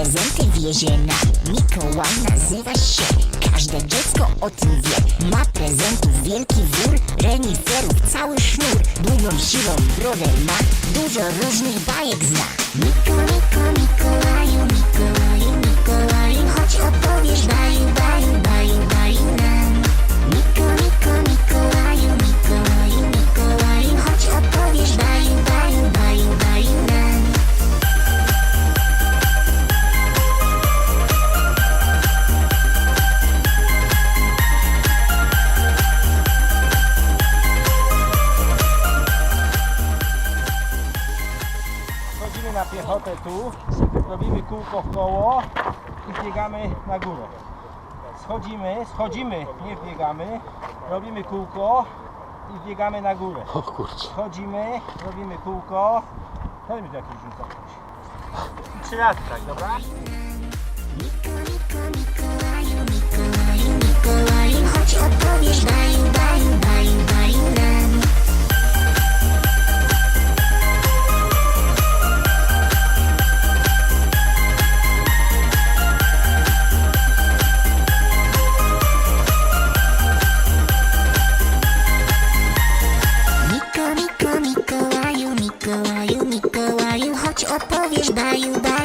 prezenty wiezie nam Mikołaj nazywa się. Każde dziecko o tym wie. Ma prezentów wielki wór Reniferów cały sznur. Długą siłą brodę ma Dużo różnych bajek zna. Miko, Miko, Mikołaju, Wchodzimy na piechotę tu, robimy kółko w koło i biegamy na górę. Schodzimy, schodzimy, nie biegamy, robimy kółko i biegamy na górę. O kurczę. Schodzimy, robimy kółko, to będzie jakieś rzucać. I trzy razy tak, dobra? Mikołaju, Mikołaju, Mikołaju, chodź powiem baju baju